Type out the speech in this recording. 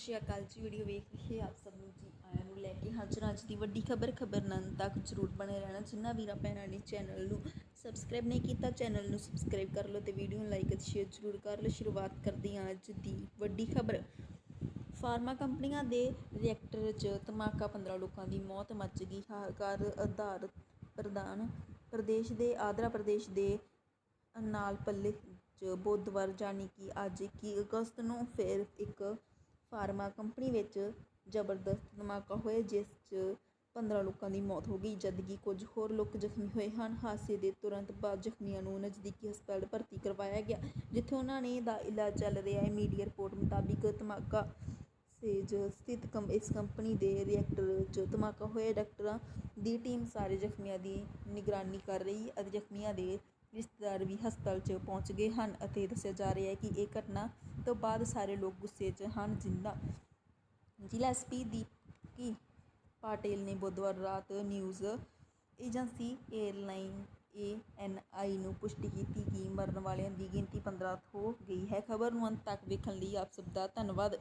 ਸ਼੍ਰੀ ਅਕਾਲ ਜੀ ਵੀਡੀਓ ਵੇਖ ਰਹੇ ਆਪ ਸਭ ਨੂੰ ਜੀ ਆਇਆਂ ਨੂੰ ਲੈ ਕੇ ਹਾਜ਼ਰ ਅੱਜ ਦੀ ਵੱਡੀ ਖਬਰ ਖਬਰ ਨੰਨ ਤੱਕ ਜ਼ਰੂਰ ਬਣੇ ਰਹਿਣਾ। ਜਿਨ੍ਹਾਂ ਵੀਰਾਂ ਭੈਣਾਂ ਨੇ ਚੈਨਲ ਨੂੰ ਸਬਸਕ੍ਰਾਈਬ ਨਹੀਂ ਕੀਤਾ, ਚੈਨਲ ਨੂੰ ਸਬਸਕ੍ਰਾਈਬ ਕਰ ਲਓ ਤੇ ਵੀਡੀਓ ਨੂੰ ਲਾਈਕ ਅਤੇ ਸ਼ੇਅਰ ਜ਼ਰੂਰ ਕਰ ਲਓ। ਸ਼ੁਰੂਆਤ ਕਰਦੇ ਹਾਂ ਅੱਜ ਦੀ ਵੱਡੀ ਖਬਰ। ਫਾਰਮਾ ਕੰਪਨੀਆਂ ਦੇ ਰਿਐਕਟਰ 'ਚ ਧਮਾਕਾ 15 ਲੋਕਾਂ ਦੀ ਮੌਤ, ਮੱਚ ਗਈ ਹਾਕਾਰ ਆਧਾਰ ਪ੍ਰਦਾਨ ਪ੍ਰਦੇਸ਼ ਦੇ, ਆਂਧਰਾ ਪ੍ਰਦੇਸ਼ ਦੇ ਨਾਲ ਪੱਲੇ 'ਚ ਬੁੱਧਵਾਰ ਜਾਣੀ ਕਿ ਅੱਜ 21 ਅਗਸਤ ਨੂੰ ਫਿਰ ਇੱਕ ਫਾਰਮਾ ਕੰਪਨੀ ਵਿੱਚ ਜ਼ਬਰਦਸਤ ਧਮਾਕਾ ਹੋਇਆ, ਜਿਸ 'ਚ 15 ਲੋਕਾਂ ਦੀ ਮੌਤ ਹੋ ਗਈ। ਜਦਕਿ ਕੁਝ ਹੋਰ ਲੋਕ ਜ਼ਖਮੀ ਹੋਏ ਹਨ, ਹਾਦਸੇ ਦੇ ਤੁਰੰਤ ਬਾਅਦ ਜ਼ਖਮੀਆਂ ਨੂੰ ਨਜ਼ਦੀਕੀ ਹਸਪਤਾਲ ਭਰਤੀ ਕਰਵਾਇਆ ਗਿਆ, ਜਿੱਥੇ ਉਹਨਾਂ ਨੇ ਦਾ ਇਲਾਜ ਚੱਲ ਰਿਹਾ ਹੈ। ਮੀਡੀਆ ਰਿਪੋਰਟ ਮੁਤਾਬਿਕ ਧਮਾਕਾ ਸੇਜ ਸਥਿਤ ਕੰ, ਇਸ ਕੰਪਨੀ ਦੇ ਰਿਐਕਟਰ 'ਚ ਧਮਾਕਾ ਹੋਇਆ। ਡਾਕਟਰਾਂ ਦੀ ਟੀਮ ਸਾਰੇ ਜ਼ਖਮੀਆਂ ਦੀ ਨਿਗਰਾਨੀ ਕਰ ਰਹੀ ਹੈ ਅਤੇ ਜ਼ਖਮੀਆਂ ਦੇ ਰਿਸ਼ਤੇਦਾਰ ਵੀ ਹਸਪਤਾਲ 'ਚ ਪਹੁੰਚ ਗਏ ਹਨ ਅਤੇ ਦੱਸਿਆ ਜਾ ਰਿਹਾ ਹੈ ਕਿ ਇਹ ਘਟਨਾ ਤੋਂ ਬਾਅਦ ਸਾਰੇ ਲੋਕ ਗੁੱਸੇ 'ਚ ਹਨ। ਜਿੰਦਾ ਜ਼ਿਲ੍ਹਾ ਐਸਪੀ ਦੀਪਕੀ ਪਾਟਿਲ ਨੇ ਬੁੱਧਵਾਰ ਰਾਤ ਨਿਊਜ਼ ਏਜੰਸੀ ਏਅਰਲਾਈਨ ਆਈ ਨੂੰ ਪੁਸ਼ਟੀ ਕੀਤੀ ਕਿ ਮਰਨ ਵਾਲਿਆਂ ਦੀ ਗਿਣਤੀ 15 ਹੋ ਗਈ ਹੈ। ਖਬਰ ਨੂੰ ਅੰਤ ਤੱਕ ਵੇਖਣ ਲਈ ਆਪ ਸਭ ਦਾ ਧੰਨਵਾਦ।